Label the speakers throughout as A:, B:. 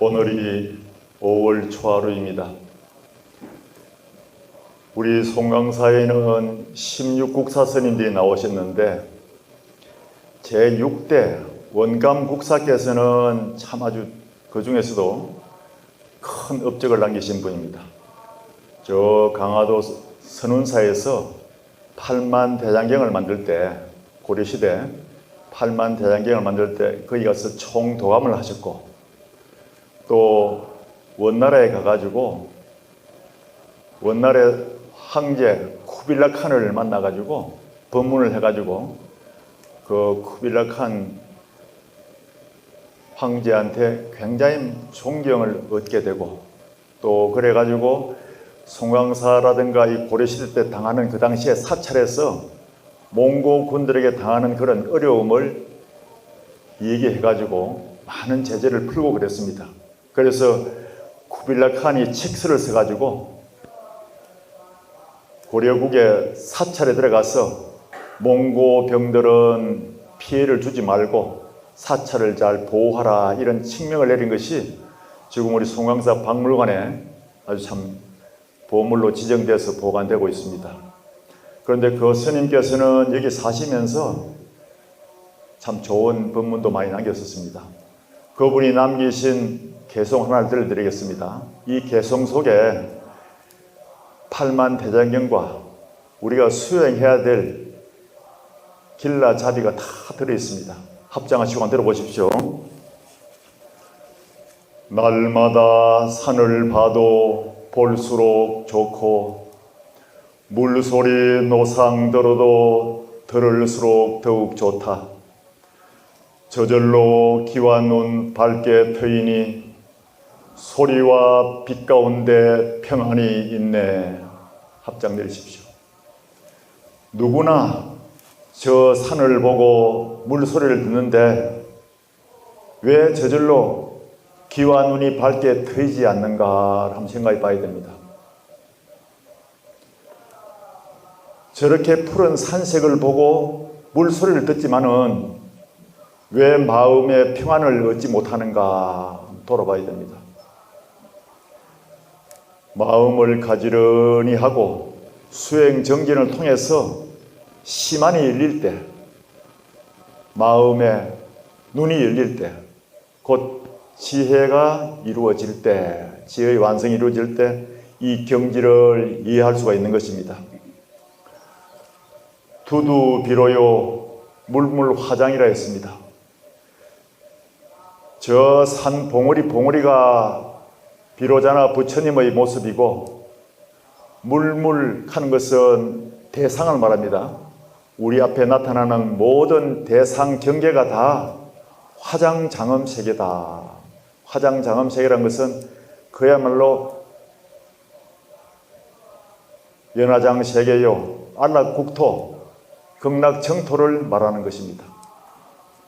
A: 오늘이 5월 초하루입니다. 우리 송강사에는 16국 사 스님들이 나오셨는데 제6대 원감 국사께서는 참 아주 그 중에서도 큰 업적을 남기신 분입니다. 저 강화도 선운사에서 8만 대장경을 만들 때 고려시대 8만 대장경을 만들 때 거기 가서 총도감을 하셨고 또 원나라에 가가지고 원나라의 황제 쿠빌라 칸을 만나가지고 법문을 해가지고 그 쿠빌라 칸 황제한테 굉장히 존경을 얻게 되고 또 그래가지고 송강사라든가 이 고려시대 때 당하는 그 당시에 사찰에서 몽고 군들에게 당하는 그런 어려움을 얘기해가지고 많은 제재를 풀고 그랬습니다. 그래서 쿠빌라 칸이 칙스를 써가지고 고려국의 사찰에 들어가서 몽고 병들은 피해를 주지 말고 사찰을 잘 보호하라 이런 칙명을 내린 것이 지금 우리 송강사 박물관에 아주 참 보물로 지정돼서 보관되고 있습니다. 그런데 그 스님께서는 여기 사시면서 참 좋은 법문도 많이 남겼었습니다. 그분이 남기신 개송 하나를 들려드리겠습니다. 이 개송 속에 팔만 대장경과 우리가 수행해야 될 길라 자비가 다 들어 있습니다. 합장하시고 한번 들어보십시오. 날마다 산을 봐도 볼수록 좋고 물소리 노상 들어도 들을수록 더욱 좋다. 저절로 기와 눈 밝게 트이니 소리와 빛 가운데 평안이 있네. 합장 내리십시오. 누구나 저 산을 보고 물소리를 듣는데 왜 저절로 귀와 눈이 밝게 트이지 않는가 한번 생각해 봐야 됩니다. 저렇게 푸른 산색을 보고 물소리를 듣지만은 왜 마음의 평안을 얻지 못하는가 돌아봐야 됩니다. 마음을 가지런히 하고 수행 정진을 통해서 시만이 열릴 때, 마음의 눈이 열릴 때, 곧 지혜가 이루어질 때, 지혜의 완성이 이루어질 때, 이 경지를 이해할 수가 있는 것입니다. 두두 비로요 물물 화장이라 했습니다. 저 산 봉우리 봉우리가 비로자나 부처님의 모습이고 물물 하는 것은 대상을 말합니다. 우리 앞에 나타나는 모든 대상 경계가 다 화장장엄 세계다. 화장장엄 세계란 것은 그야말로 연화장 세계요, 안락국토, 극락정토를 말하는 것입니다.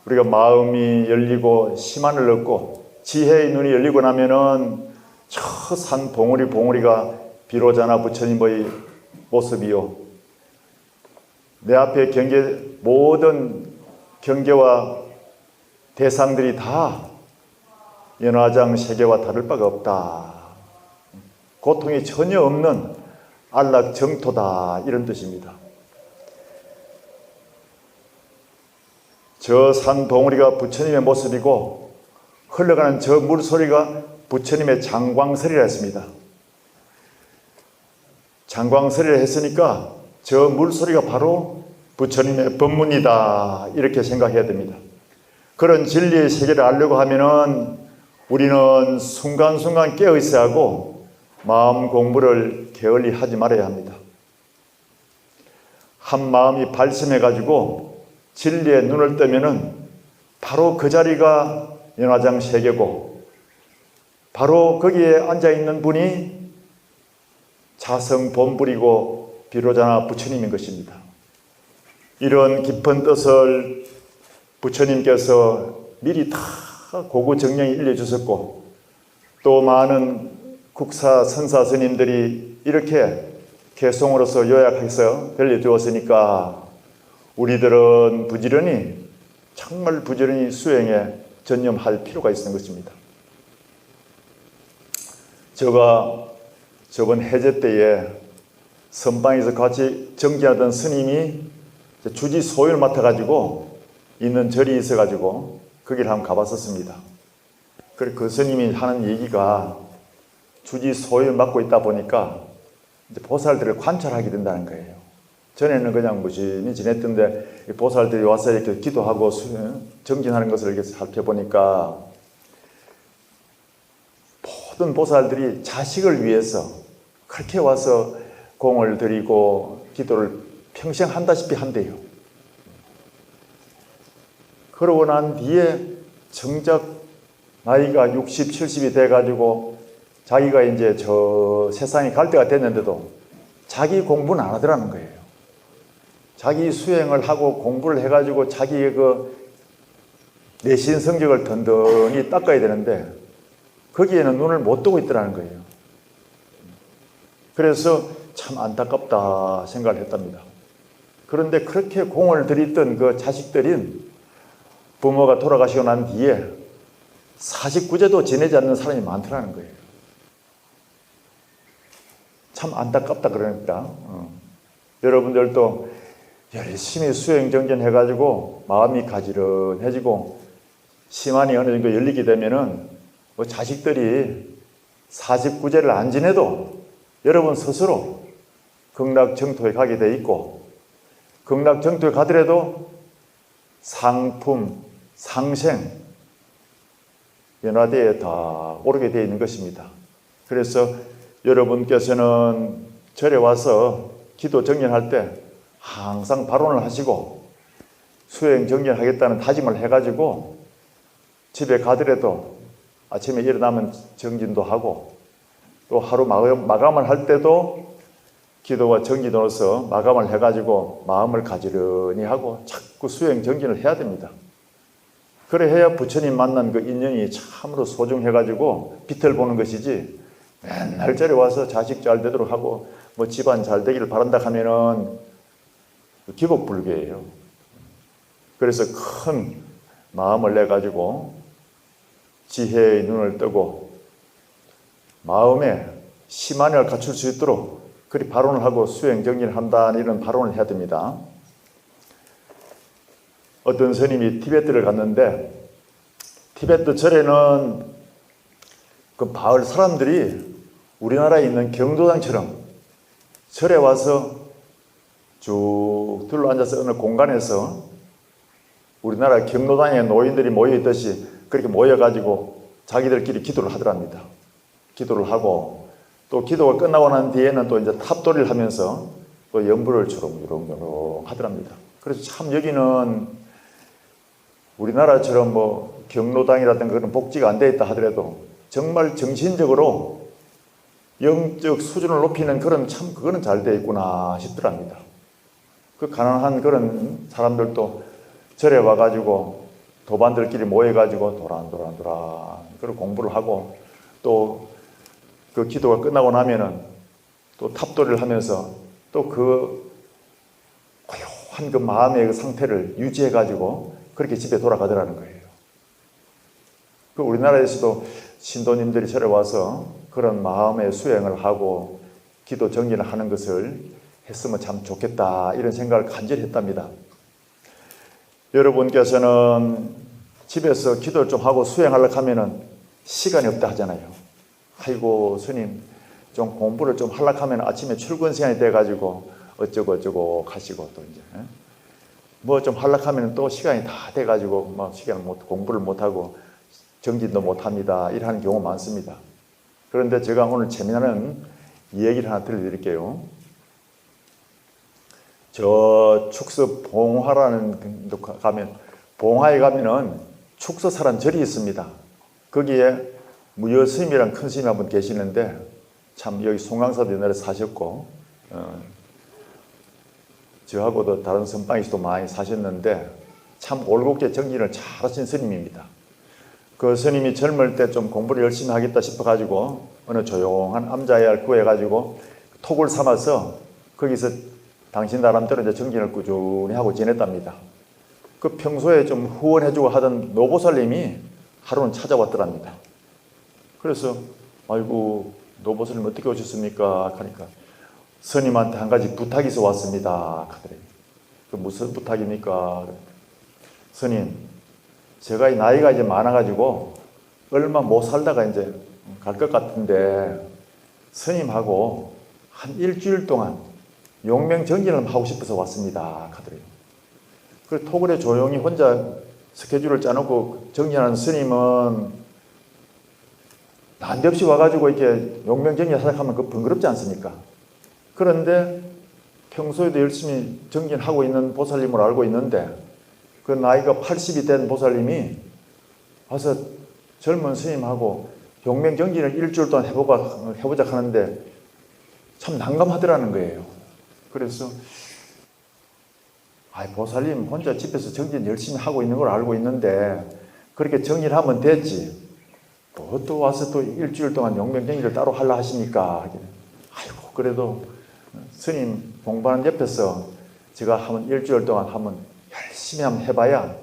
A: 우리가 마음이 열리고 시만을 얻고 지혜의 눈이 열리고 나면은 저 산 봉우리 봉우리가 비로자나 부처님의 모습이요. 내 앞에 경계 모든 경계와 대상들이 다 연화장 세계와 다를 바가 없다. 고통이 전혀 없는 안락 정토다 이런 뜻입니다. 저 산 봉우리가 부처님의 모습이고 흘러가는 저 물소리가 부처님의 장광설이라 했습니다. 장광설이라 했으니까 저 물소리가 바로 부처님의 법문이다 이렇게 생각해야 됩니다. 그런 진리의 세계를 알려고 하면은 우리는 순간순간 깨어 있어야 하고 마음 공부를 게을리 하지 말아야 합니다. 한 마음이 발심해 가지고 진리의 눈을 뜨면은 바로 그 자리가 연화장 세계고 바로 거기에 앉아 있는 분이 자성 본불이고 비로자나 부처님인 것입니다. 이런 깊은 뜻을 부처님께서 미리 다 고구 정령이 일려주셨고 또 많은 국사 선사 스님들이 이렇게 개송으로서 요약해서 들려주었으니까 우리들은 부지런히 정말 부지런히 수행에 전념할 필요가 있는 것입니다. 제가 저번 해제 때에 선방에서 같이 정기하던 스님이 주지 소유를 맡아가지고 있는 절이 있어가지고 거기를 한번 가봤었습니다. 그래 그 스님이 하는 얘기가 주지 소유를 맡고 있다 보니까 보살들을 관찰하게 된다는 거예요. 전에는 그냥 무심히 지냈던데 이 보살들이 와서 이렇게 기도하고 수- 정진하는 것을 이렇게 살펴보니까 모든 보살들이 자식을 위해서 그렇게 와서 공을 들이고 기도를 평생 한다시피 한대요. 그러고 난 뒤에 정작 나이가 60, 70이 돼가지고 자기가 이제 저 세상에 갈 때가 됐는데도 자기 공부는 안 하더라는 거예요. 자기 수행을 하고 공부를 해가지고 자기의 그 내신 성적을 든든히 닦아야 되는데 거기에는 눈을 못 뜨고 있더라는 거예요. 그래서 참 안타깝다 생각을 했답니다. 그런데 그렇게 공을 들였던 그 자식들인 부모가 돌아가시고 난 뒤에 49제도 지내지 않는 사람이 많더라는 거예요. 참 안타깝다 그러니까 어. 여러분들도 열심히 수행 정진해가지고 마음이 가지런해지고 시만이 어느 정도 열리게 되면은 뭐 자식들이 49제를 안 지내도 여러분 스스로 극락 정토에 가게 돼 있고 극락 정토에 가더라도 상품, 상생, 연화대에 다 오르게 되어 있는 것입니다. 그래서 여러분께서는 절에 와서 기도 정연할 때 항상 발언을 하시고 수행 정연하겠다는 다짐을 해가지고 집에 가더라도 아침에 일어나면 정진도 하고 또 하루 마감- 마감을 할 때도 기도와 정진으로서 마감을 해가지고 마음을 가지런히 하고 자꾸 수행 정진을 해야 됩니다. 그래 해야 부처님 만난 그 인연이 참으로 소중해가지고 빛을 보는 것이지 맨날 절에 와서 자식 잘 되도록 하고 뭐 집안 잘 되기를 바란다 하면은 그 기복불교예요. 그래서 큰 마음을 내 가지고 지혜의 눈을 뜨고 마음에 심한을 갖출 수 있도록 그리 발언을 하고 수행 정리를 한다는 이런 발언을 해야 됩니다. 어떤 스님이 티베트를 갔는데 티베트 절에는 그 마을 사람들이 우리나라에 있는 경도당처럼 절에 와서 쭉 둘러 앉아서 어느 공간에서 우리나라 경로당에 노인들이 모여 있듯이 그렇게 모여가지고 자기들끼리 기도를 하더랍니다. 기도를 하고 또 기도가 끝나고 난 뒤에는 또 이제 탑돌이를 하면서 또 연불을 주렁주렁주렁 하더랍니다. 그래서 참 여기는 우리나라처럼 뭐 경로당이라든가 그런 복지가 안 돼 있다 하더라도 정말 정신적으로 영적 수준을 높이는 그런 참 그거는 잘 돼 있구나 싶더랍니다. 그 가난한 그런 사람들도 절에 와가지고 도반들끼리 모여가지고 도란 도란 도란 그런 공부를 하고 또 그 기도가 끝나고 나면은 또 탑돌이를 하면서 또 그 고요한 그 마음의 그 상태를 유지해가지고 그렇게 집에 돌아가더라는 거예요. 그 우리나라에서도 신도님들이 절에 와서 그런 마음의 수행을 하고 기도 정리를 하는 것을 했으면 참 좋겠다 이런 생각을 간절히 했답니다. 여러분께서는 집에서 기도를 좀 하고 수행하려고 하면은 시간이 없다 하잖아요. 아이고 스님 좀 공부를 좀 하려고 하면 아침에 출근 시간이 돼가지고 어쩌고 어쩌고 가시고 또 이제 뭐 좀 하려고 하면 또 시간이 다 돼가지고 뭐 시간을 못 공부를 못 하고 정진도 못 합니다. 이러는 경우 많습니다. 그런데 제가 오늘 재미나는 얘기를 하나 들려드릴게요. 저 축서 봉화라는 데 가면 봉화에 가면은 축서사란 절이 있습니다. 거기에 무여 스님이란 큰 스님 한 분 계시는데 참 여기 송강사도 옛날에 사셨고 어, 저하고도 다른 선방에서도 많이 사셨는데 참 올곧게 정진을 잘 하신 스님입니다. 그 스님이 젊을 때 좀 공부를 열심히 하겠다 싶어가지고 어느 조용한 암자야를 구해가지고 톡을 삼아서 거기서 당신 나름대로 이제 정진을 꾸준히 하고 지냈답니다. 그 평소에 좀 후원해주고 하던 노보살님이 하루는 찾아왔더랍니다. 그래서 아이고 노보스님 어떻게 오셨습니까? 하니까 스님한테 한 가지 부탁이 있어 왔습니다. 그 무슨 부탁입니까? 스님, 제가 이 나이가 이제 많아가지고 얼마 못 살다가 이제 갈 것 같은데 스님하고 한 일주일 동안 용맹 정진을 하고 싶어서 왔습니다. 하더래요. 그 토굴에 조용히 혼자 스케줄을 짜놓고 정진하는 스님은 난데없이 와가지고 이렇게 용맹 정진 하면 그 번거롭지 않습니까? 그런데 평소에도 열심히 정진하고 있는 보살님을 알고 있는데 그 나이가 80이 된 보살님이 와서 젊은 스님하고 용맹 정진을 일주일 동안 해보자 하는데 참 난감하더라는 거예요. 그래서 아, 보살님 혼자 집에서 정진 열심히 하고 있는 걸 알고 있는데 그렇게 정진하면 됐지. 뭐또 와서 또 일주일 동안 용맹정진을 따로 하려 하십니까? 아이고 그래도 스님 공부하는 옆에서 제가 한번 일주일 동안 한번 열심히 한번 해봐야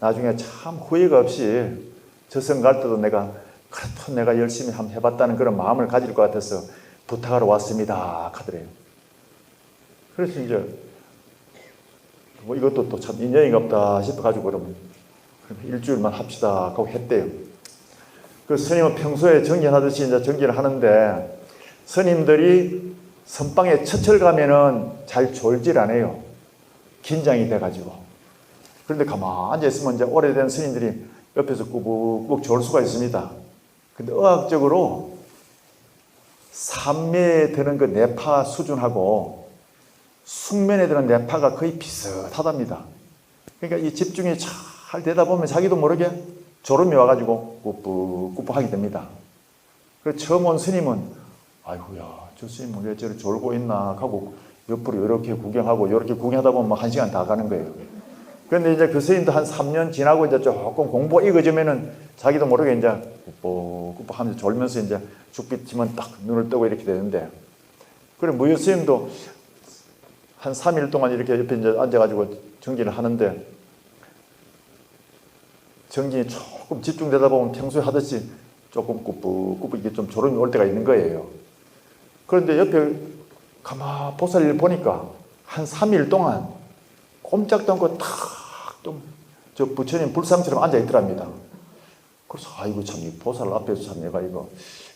A: 나중에 참 후회가 없이 저승 갈 때도 내가 그래도 내가 열심히 한번 해봤다는 그런 마음을 가질 것 같아서 부탁하러 왔습니다. 하더래요. 그래서 이제 뭐 이것도 또 참 인연이가 없다 싶어가지고 그러면 일주일만 합시다 하고 했대요. 그 스님은 평소에 정진하듯이 이제 정진을 하는데 스님들이 선방에 첫철 가면은 잘 졸질 않아요. 긴장이 돼가지고. 그런데 가만히 앉아있으면 이제 오래된 스님들이 옆에서 꾸벅꾸벅 졸 수가 있습니다. 근데 의학적으로 산매에 드는 그 뇌파 수준하고 숙면에 드는 뇌파가 거의 비슷하답니다. 그러니까 이 집중이 잘 되다 보면 자기도 모르게 졸음이 와가지고 꾸벅꾸벅 하게 됩니다. 그 처음 온 스님은 아이고야 저 스님은 왜 저리 졸고 있나 하고 옆으로 이렇게 구경하고 이렇게 구경하다 보면 막한 시간 다 가는 거예요. 그런데 이제 그 스님도 한 3년 지나고 이제 조금 공부 익어지면은 자기도 모르게 이제 꾸벅꾸벅 하면서 졸면서 이제 죽빛 치면 딱 눈을 뜨고 이렇게 되는데 그래 무효 스님도 한 3일 동안 이렇게 옆에 이제 앉아가지고 정진을 하는데 정진이 조금 집중되다 보면 평소에 하듯이 조금 꾸벅꾸벅 이게 좀 졸음이 올 때가 있는 거예요. 그런데 옆에 가마 보살을 보니까 한 3일 동안 꼼짝도 않고 탁좀저 부처님 불상처럼 앉아 있더랍니다. 그래서 아이고 참 이 보살 앞에서 참 내가 이거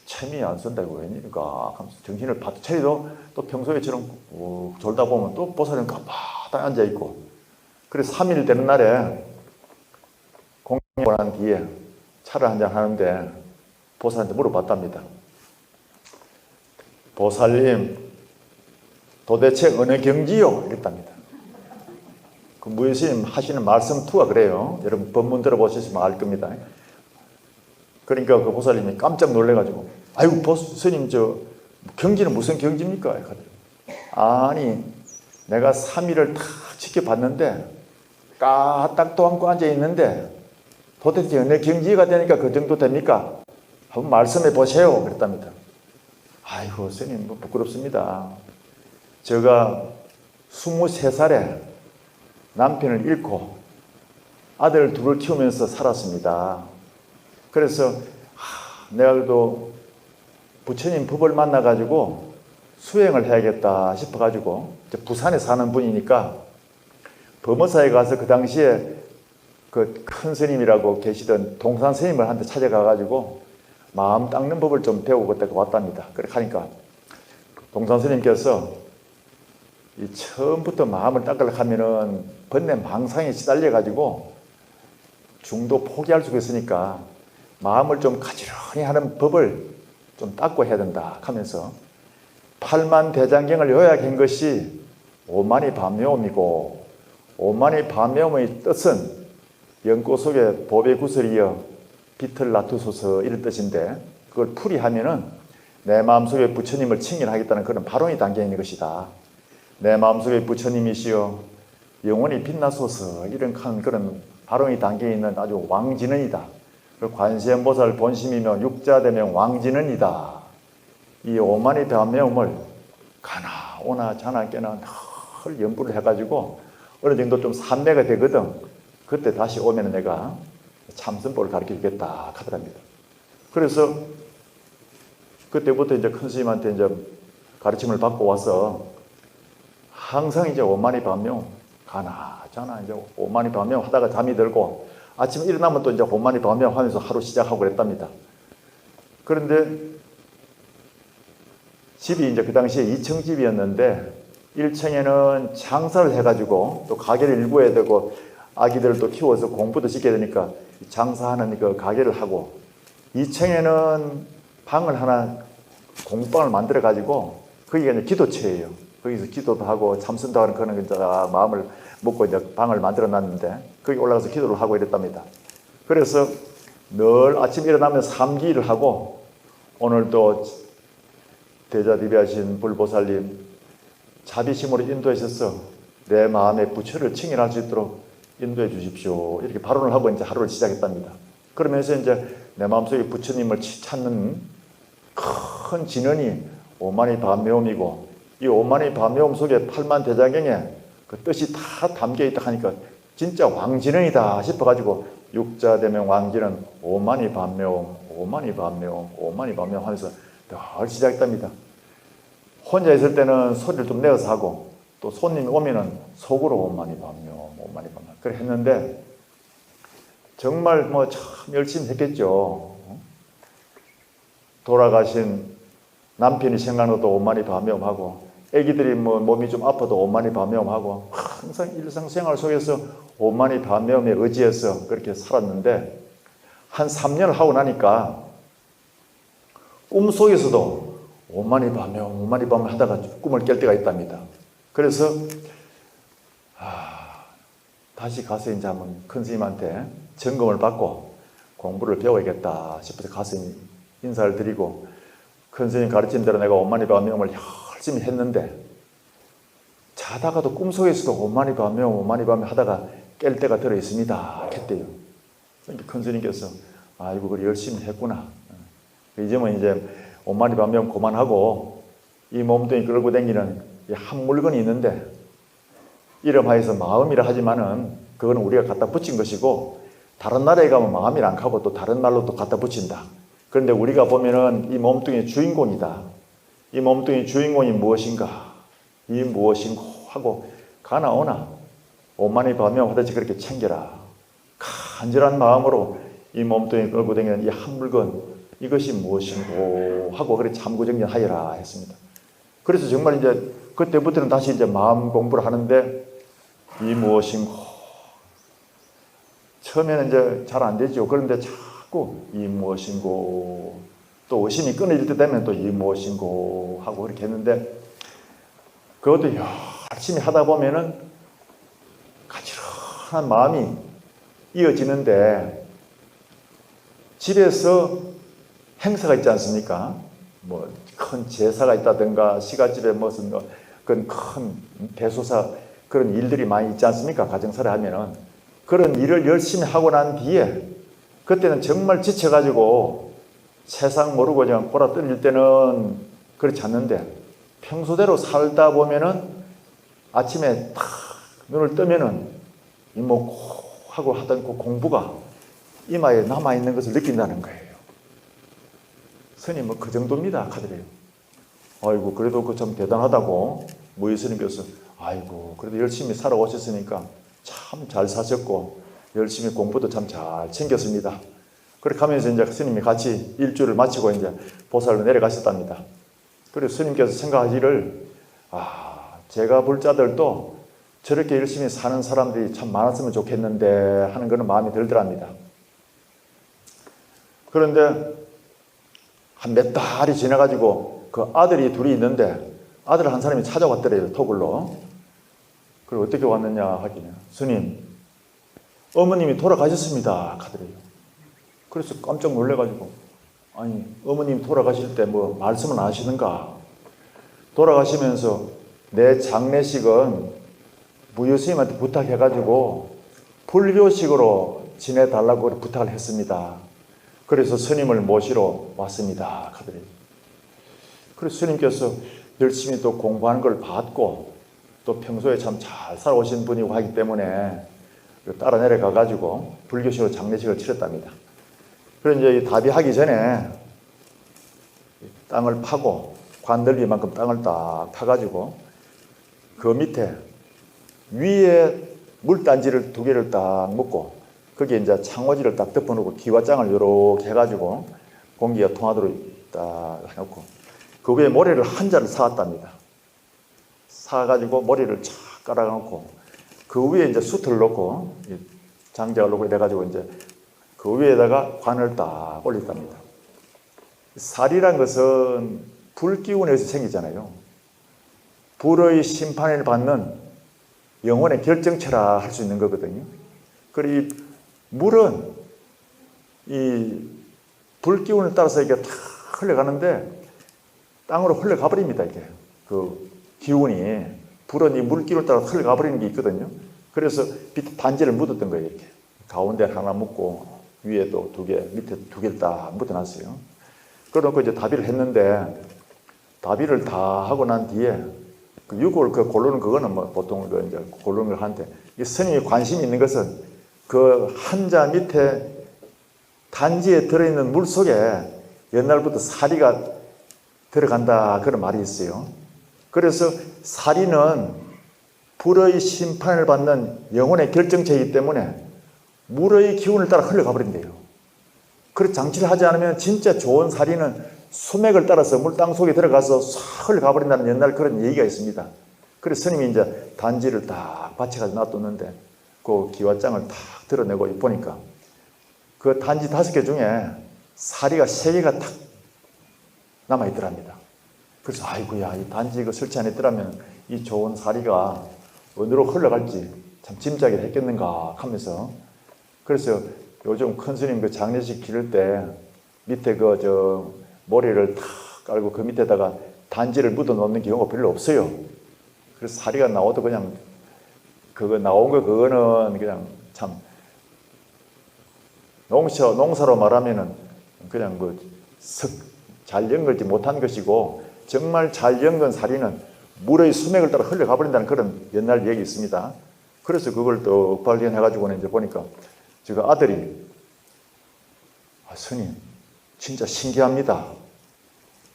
A: 참이 안 쓴다 이거 웬일인가 하면서 정신을 바짝 차리도 또 평소에처럼 꾹 졸다 보면 또 보살은 가만히 앉아 있고 그래서 3일 되는 날에 공연을 한 뒤에 차를 한잔 하는데 보살한테 물어봤답니다. 보살님 도대체 어느 경지요? 이랬답니다. 그 무예스님 하시는 말씀 투가 그래요. 여러분 법문 들어보시면 알 겁니다. 그러니까 그 보살님이 깜짝 놀래가지고 아이고 보스님 저 경지는 무슨 경지입니까? 아니 내가 3일을 다 지켜봤는데 까딱도 않고 앉아 있는데 도대체 어느 경지가 되니까 그 정도 됩니까? 한번 말씀해 보세요. 그랬답니다. 아이고 스님 뭐 부끄럽습니다. 제가 23살에 남편을 잃고 아들 둘을 키우면서 살았습니다. 그래서 하, 내가 그래도 부처님 법을 만나가지고 수행을 해야겠다 싶어가지고 부산에 사는 분이니까 범어사에 가서 그 당시에 그 큰 스님이라고 계시던 동산 스님을 한테 찾아가가지고 마음 닦는 법을 좀 배우고 그때 왔답니다. 그렇게 하니까 동산 스님께서 이 처음부터 마음을 닦으려 하면은 번뇌 망상에 시달려 가지고 중도 포기할 수가 있으니까 마음을 좀 가지런히 하는 법을 좀 닦고 해야 된다 하면서 팔만 대장경을 요약한 것이 오만이 반묘음이고 오만이 반묘음의 뜻은 연꽃 속에 법의 구슬이여 빛을 나투소서 이런 뜻인데 그걸 풀이하면은 내 마음속에 부처님을 칭인하겠다는 그런 발언이 담겨 있는 것이다. 내 마음속에 부처님이시여 영원히 빛나소서 이런 큰 그런 발언이 담겨 있는 아주 왕진언이다. 그 관세음보살 본심이며 육자되면 왕진언이다. 이 오만의 변명을 가나 오나 자나 깨나 늘 연부를 해가지고 어느 정도 좀 산매가 되거든. 그때 다시 오면 내가 참선법을 가르쳐 주겠다 하더랍니다. 그래서 그때부터 이제 큰 스님한테 이제 가르침을 받고 와서 항상 이제 오만이 반명 가나잖아 이제 오만이 반명 하다가 잠이 들고 아침에 일어나면 또 이제 오만이 반명 하면서 하루 시작하고 그랬답니다. 그런데 집이 이제 그 당시에 2층 집이었는데 1층에는 장사를 해가지고 또 가게를 일구어야 되고 아기들을 또 키워서 공부도 시켜야 되니까 장사하는 그 가게를 하고 2층에는 방을 하나 공방을 만들어 가지고 거기가 이제 기도처예요. 거기서 기도도 하고 참선도 하는 그런 마음을 먹고 이제 방을 만들어 놨는데 거기 올라가서 기도를 하고 이랬답니다. 그래서 늘 아침 일어나면 삼기를 하고 오늘도 대자디비하신 불보살님 자비심으로 인도하셔서 내 마음의 부처를 칭일할 수 있도록 인도해 주십시오. 이렇게 발언을 하고 이제 하루를 시작했답니다. 그러면서 이제 내 마음속에 부처님을 찾는 큰 진언이 오만이 반매음이고 이 오만이 반매음 속에 팔만 대장경에 그 뜻이 다 담겨 있다 하니까 진짜 왕진언이다 싶어가지고 육자 되면 왕진은 오만이 반매음, 오만이 반매음, 오만이 반매음 하면서 늘 시작했답니다. 혼자 있을 때는 소리를 좀 내어서 하고 또 손님이 오면은 속으로 오만이 반매음, 오만이 반매음 그래 했는데 정말 뭐 참 열심히 했겠죠. 돌아가신 남편이 생각나도 오만이 반면하고 애기들이 뭐 몸이 좀 아파도 오만이 반면하고 항상 일상생활 속에서 오만이 반면에 의지해서 그렇게 살았는데 한 3년을 하고 나니까 꿈속에서도 오만이 반면 오만이 반면 하다가 꿈을 깰 때가 있답니다. 그래서 아, 다시 가서 이제 한번 큰 스님한테 점검을 받고 공부를 배워야겠다 싶어서 가서 인사를 드리고 큰 스님 가르친 대로 내가 오만이 반명을 열심히 했는데 자다가도 꿈속에서도 오만이 반명 오만이 반명 하다가 깰 때가 들어 있습니다 했대요. 그러니까 큰 스님께서 아이고 그래 열심히 했구나. 이제는 이제 오만이 반명 그만하고 이 몸뚱이 끌고 다니는 이한 물건이 있는데 이름하여서 마음이라 하지만은 그거는 우리가 갖다 붙인 것이고 다른 나라에 가면 마음이 안 가고 또 다른 말로 또 갖다 붙인다. 그런데 우리가 보면은 이 몸뚱이의 주인공이다. 이 몸뚱이 주인공이 무엇인가? 이 무엇인고 하고 가나 오나 오만이 반면 하듯이 그렇게 챙겨라. 간절한 마음으로 이 몸뚱이 끌고 다니는 이 한 물건 이것이 무엇인고 하고 그래 참고정리하여라 했습니다. 그래서 정말 이제 그때부터는 다시 이제 마음 공부를 하는데 이 무엇인고 처음에는 이제 잘 안 되죠. 그런데 자꾸 이 무엇인고 또 의심이 끊어질 때 되면 또이 무엇인고 하고 그렇게 했는데 그것도 열심히 하다 보면은 가지런한 마음이 이어지는데 집에서 행사가 있지 않습니까? 뭐 큰 제사가 있다든가 시가집에 무슨 뭐 그런 큰 대소사 그런 일들이 많이 있지 않습니까? 가정사를 하면은 그런 일을 열심히 하고 난 뒤에 그때는 정말 지쳐가지고 세상 모르고 그냥 골아 떨릴 때는 그렇지 않는데 평소대로 살다 보면은 아침에 탁 눈을 뜨면은 이뭐 하고 하던 그 공부가 이마에 남아 있는 것을 느낀다는 거예요. 스님 뭐 그 정도입니다. 카드래요. 아이고 그래도 그 참 대단하다고 무예 스님께서 아이고 그래도 열심히 살아오셨으니까 참 잘 사셨고 열심히 공부도 참 잘 챙겼습니다. 그렇게 하면서 이제 스님이 같이 일주를 마치고 이제 보살로 내려가셨답니다. 그래서 스님께서 생각하기를 아 제가 볼 자들도 저렇게 열심히 사는 사람들이 참 많았으면 좋겠는데 하는 그런 마음이 들더랍니다. 그런데 한 몇 달이 지나가지고 그 아들이 둘이 있는데 아들 한 사람이 찾아왔더래요 토굴로. 그리고 어떻게 왔느냐 하기는 스님 어머님이 돌아가셨습니다 하더래요. 그래서 깜짝 놀래가지고 아니 어머님 돌아가실 때 뭐 말씀을 안 하시는가? 돌아가시면서 내 장례식은 무효스님한테 부탁해가지고 불교식으로 지내달라고 부탁을 했습니다. 그래서 스님을 모시러 왔습니다. 하더래요. 그래서 스님께서 열심히 또 공부하는 걸 봤고 또 평소에 참 잘 살아오신 분이고 하기 때문에 따라 내려가 가지고 불교식으로 장례식을 치렀답니다. 그런 이제 답이 하기 전에 땅을 파고 관 넓이만큼 땅을 딱 파가지고 그 밑에 위에 물단지를 두 개를 딱 묶고 거기에 이제 창호지를 딱 덮어놓고 기와장을 요렇게 해가지고 공기가 통하도록 딱 해놓고 그 위에 모래를 한 자를 쌓았답니다. 쌓아가지고 머리를 착 깔아놓고 그 위에 이제 수트를 놓고 이 장작을 놓고 이래가지고 이제 그 위에다가 관을 딱 올렸답니다. 살이란 것은 불 기운에서 생기잖아요. 불의 심판을 받는 영혼의 결정체라 할 수 있는 거거든요. 그리고 이 물은 이 불기운을 따라서 이게 다 흘러가는데 땅으로 흘러가 버립니다. 이게 그 기운이 불은 이 물기운을 따라 흘러가 버리는 게 있거든요. 그래서 단지를 묻었던 거예요. 이렇게 가운데 하나 묻고 위에 또두 개, 밑에 두 개를 딱 묻어놨어요. 그러고 이제 다비를 했는데 다비를 다 하고 난 뒤에 그 유골 그 고르는 그거는 뭐 보통 그 이제 고르는 걸 하는데 이 스님이 관심이 있는 것은 그 한자 밑에 단지에 들어있는 물 속에 옛날부터 사리가 들어간다 그런 말이 있어요. 그래서 사리는 불의 심판을 받는 영혼의 결정체이기 때문에 물의 기운을 따라 흘러가 버린대요. 그렇게 장치를 하지 않으면 진짜 좋은 사리는 수맥을 따라서 물 땅 속에 들어가서 싹 흘러가 버린다는 옛날 그런 얘기가 있습니다. 그래서 스님이 이제 단지를 딱 받쳐가지고 놔뒀는데 그 기와장을 탁 드러내고 보니까 그 단지 다섯 개 중에 사리가 세 개가 탁 남아있더랍니다. 그래서 아이고야 이 단지 그 설치 안 했더라면 이 좋은 사리가 어디로 흘러갈지 참 짐작을 했겠는가 하면서 그래서 요즘 큰 스님 그 장례식 기를 때 밑에 그 저 모래를 탁 깔고 그 밑에다가 단지를 묻어 놓는 경우가 별로 없어요. 그래서 사리가 나와도 그냥 그거 나온 거 그거는 그냥 참 농사 농사로 말하면은 그냥 그석잘 연걸지 못한 것이고 정말 잘 연건 사리는 물의 수맥을 따라 흘러가 버린다는 그런 옛날 얘기 있습니다. 그래서 그걸 또 발견해 가지고는 이제 보니까 제가 아들이 아, 스님 진짜 신기합니다.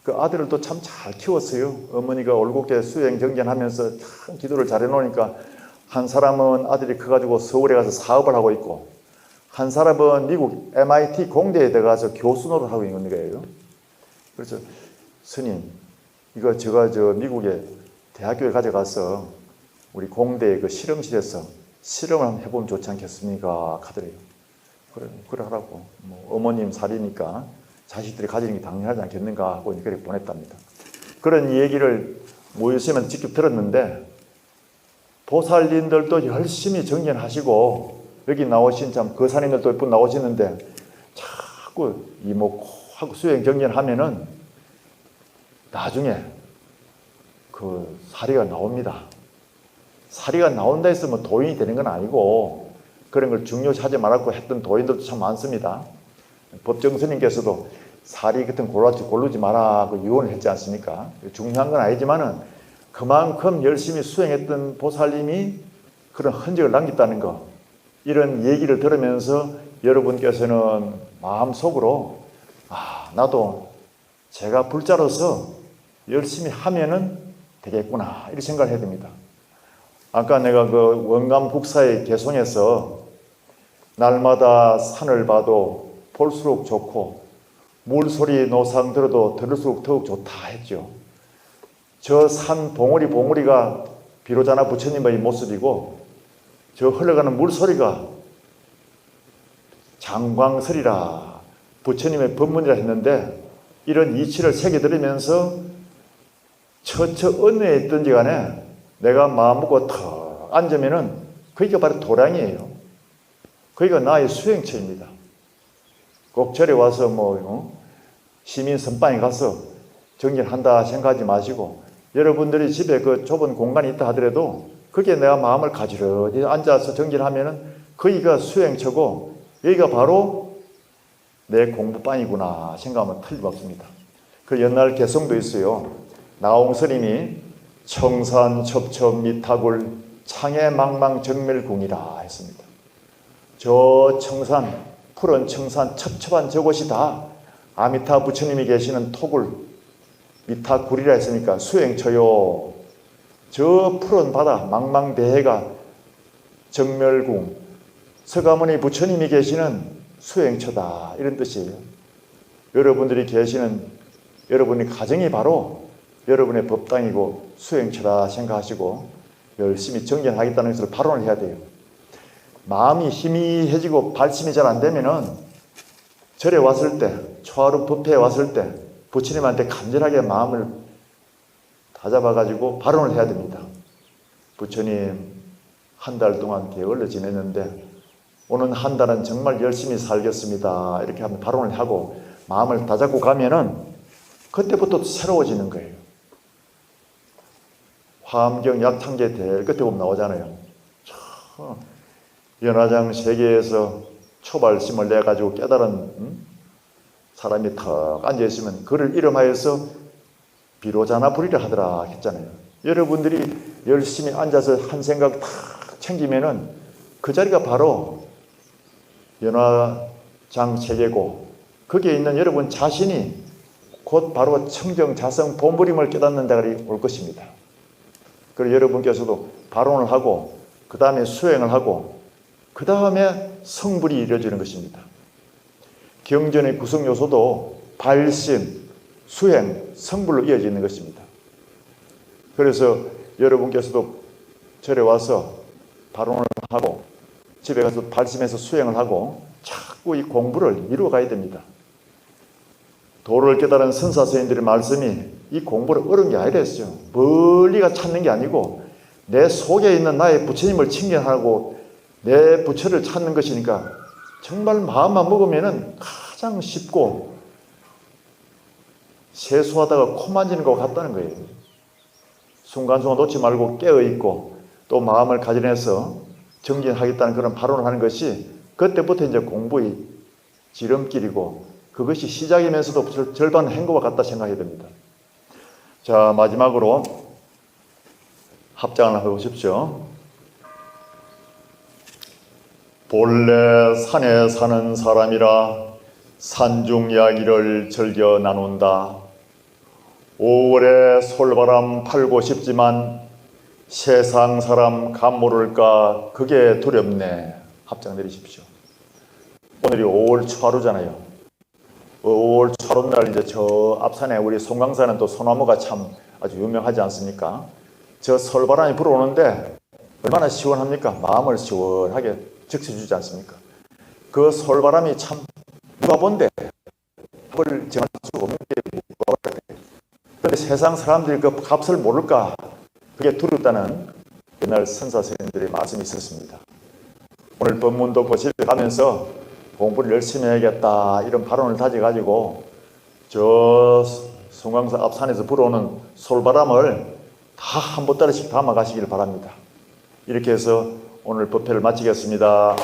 A: 그 아들을 또 참 잘 키웠어요. 어머니가 올곧게 수행 정견하면서 참 기도를 잘 해놓으니까 한 사람은 아들이 커가지고 서울에 가서 사업을 하고 있고 한 사람은 미국 MIT 공대에 들어가서 교수 노릇 하고 있는 거예요. 그래서 스님 이거 제가 저 미국에 대학교에 가져가서 우리 공대 그 실험실에서 실험을 한번 해보면 좋지 않겠습니까? 하더래요. 그래, 그래 하라고. 뭐 어머님 살이니까 자식들이 가지는 게 당연하지 않겠는가 하고 그렇게 보냈답니다. 그런 얘기를 모유쌤한테 직접 들었는데 보살님들도 열심히 정견하시고 여기 나오신 참 거사님들도 몇분 나오시는데 자꾸 이목고 하고 수행 정견하면은 나중에 그 사리가 나옵니다. 사리가 나온다 했으면 도인이 되는 건 아니고 그런 걸 중요시하지 말았고 했던 도인들도 참 많습니다. 법정 스님께서도 사리 같은 골라지 고르지 마라 그 유언을 했지 않습니까? 중요한 건 아니지만은 그만큼 열심히 수행했던 보살님이 그런 흔적을 남겼다는 거 이런 얘기를 들으면서 여러분께서는 마음속으로 아 나도 제가 불자로서 열심히 하면은 되겠구나 이렇게 생각을 해야 됩니다. 아까 내가 그 원감 국사의 개송에서 날마다 산을 봐도 볼수록 좋고 물소리 노상 들어도 들을수록 더욱 좋다 했죠. 저 산 봉우리 봉우리가 비로자나 부처님의 모습이고 저 흘러가는 물소리가 장광설이라 부처님의 법문이라 했는데 이런 이치를 새겨들으면서 처처 언내에 있든지 간에 내가 마음 먹고 턱 앉으면은 그게 바로 도량이에요. 그게 나의 수행처입니다. 꼭 절에 와서 뭐 어? 시민 선방에 가서 정진한다 생각하지 마시고 여러분들이 집에 그 좁은 공간이 있다 하더라도 그게 내가 마음을 가지런히 앉아서 정진하면은 거기가 수행처고 여기가 바로 내 공부방이구나 생각하면 틀림없습니다. 그 옛날 개성도 있어요. 나홍 스님이 청산 첩첩 미탁을 창에 망망 정멸궁이라 했습니다. 저 청산 푸른 청산 첩첩한 저곳이 다 아미타 부처님이 계시는 톡을 미타구리라 했으니까 수행처요. 저 푸른 바다 망망대해가 정멸궁 서가모니 부처님이 계시는 수행처다 이런 뜻이에요. 여러분들이 계시는 여러분의 가정이 바로 여러분의 법당이고 수행처다 생각하시고 열심히 정진하겠다는 것을 발언을 해야 돼요. 마음이 희미해지고 발심이 잘 안 되면은 절에 왔을 때, 초하루 법회에 왔을 때 부처님한테 간절하게 마음을 다잡아가지고 발언을 해야 됩니다. 부처님, 한 달 동안 게을러 지냈는데 오늘 한 달은 정말 열심히 살겠습니다. 이렇게 하면 발언을 하고 마음을 다잡고 가면은 그때부터 새로워지는 거예요. 화엄경 약창제 대 끝에 보면 나오잖아요. 참, 연화장 세계에서 초발심을 내 가지고 깨달은 음? 사람이 턱 앉아 있으면 그를 이름하여서 비로자나 부리라 하더라 했잖아요. 여러분들이 열심히 앉아서 한 생각 탁 챙기면은 그 자리가 바로 연화장 세계고 거기에 있는 여러분 자신이 곧 바로 청정 자성 본부림을 깨닫는 데가 올 것입니다. 그리고 여러분께서도 발언을 하고 그 다음에 수행을 하고 그 다음에 성불이 이루어지는 것입니다. 경전의 구성 요소도 발심, 수행, 성불로 이어지는 것입니다. 그래서 여러분께서도 절에 와서 발언을 하고 집에 가서 발심해서 수행을 하고 자꾸 이 공부를 이루어 가야 됩니다. 도를 깨달은 선사 선생님들의 말씀이 이 공부를 어려운 게 아니랬어요. 멀리가 찾는 게 아니고 내 속에 있는 나의 부처님을 친견하고 내 부처를 찾는 것이니까 정말 마음만 먹으면은 가장 쉽고 세수하다가 코 만지는 것 같다는 거예요. 순간순간 놓지 말고 깨어 있고 또 마음을 가진해서 정진하겠다는 그런 발언을 하는 것이 그때부터 이제 공부의 지름길이고 그것이 시작이면서도 절- 절반 행거와 같다 생각해야 됩니다. 자, 마지막으로 합장을 싶죠. 본래 산에 사는 사람이라 산중 이야기를 즐겨 나눈다. 5월에 솔바람 팔고 싶지만 세상 사람 감 모를까 그게 두렵네. 합장 내리십시오. 오늘이 5월 초하루잖아요. 5월 초하루날 이제 저 앞산에 우리 송강산은 또 소나무가 참 아주 유명하지 않습니까? 저 설바람이 불어오는데 얼마나 시원합니까? 마음을 시원하게 적셔 주지 않습니까? 그 솔바람이 참 누가 본데 을 정할 수가 없는 게 누가 본데 그런데 세상 사람들이 그 값을 모를까 그게 두렵다는 옛날 선사 선생님들의 말씀이 있었습니다. 오늘 보실 때 가면서 공부를 열심히 해야겠다 이런 발언을 다져가지고 저 송강사 앞산에서 불어오는 솔바람을 다 한 보따리씩 담아 가시길 바랍니다. 이렇게 해서 오늘 법회를 마치겠습니다.